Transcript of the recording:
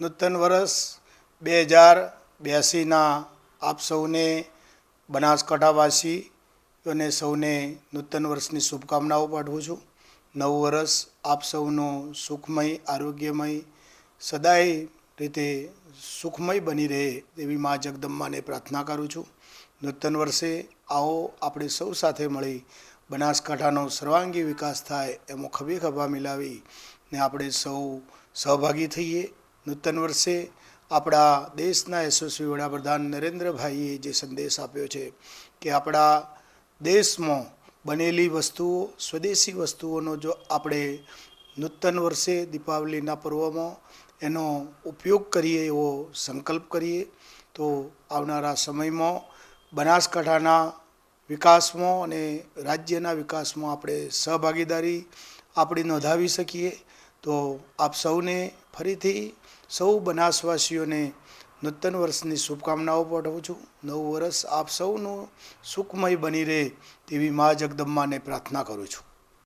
નૂતન વર્ષ બે હજાર બ્યાસીના આપ સૌને બનાસકાંઠાવાસીઓને સૌને નૂતન વર્ષની શુભકામનાઓ પાઠવું છું. નવું વર્ષ આપ સૌનું સુખમય, આરોગ્યમય, સદાય રીતે સુખમય બની રહે તેવી મા જગદંબાને પ્રાર્થના કરું છું. નૂતન વર્ષે આવો આપણે સૌ સાથે મળી બનાસકાંઠાનો સર્વાંગી વિકાસ થાય એમાં ખભે ખભા મિલાવી ને આપણે સૌ સહભાગી થઈએ. નૂતન વર્ષે આપણા દેશના યશસ્વી વડાપ્રધાન નરેન્દ્રભાઈએ જે સંદેશ આપ્યો છે કે આપણા દેશમાં બનેલી વસ્તુઓ, સ્વદેશી વસ્તુઓનો જો આપણે નૂતન વર્ષે દીપાવલીના પર્વમાં એનો ઉપયોગ કરીએ, એવો સંકલ્પ કરીએ, તો આવનારા સમયમાં બનાસકાંઠાના વિકાસમાં અને રાજ્યના વિકાસમાં આપણે સહભાગીદારી આપણી નોંધાવી શકીએ. તો આપ સૌને ફરીથી સૌ બનાસવાસીઓને નૂતન વર્ષની શુભકામનાઓ પાઠવું છું. નવું વર્ષ આપ સૌનું સુખમય બની રહે તેવી મા જગદંબાને પ્રાર્થના કરું છું.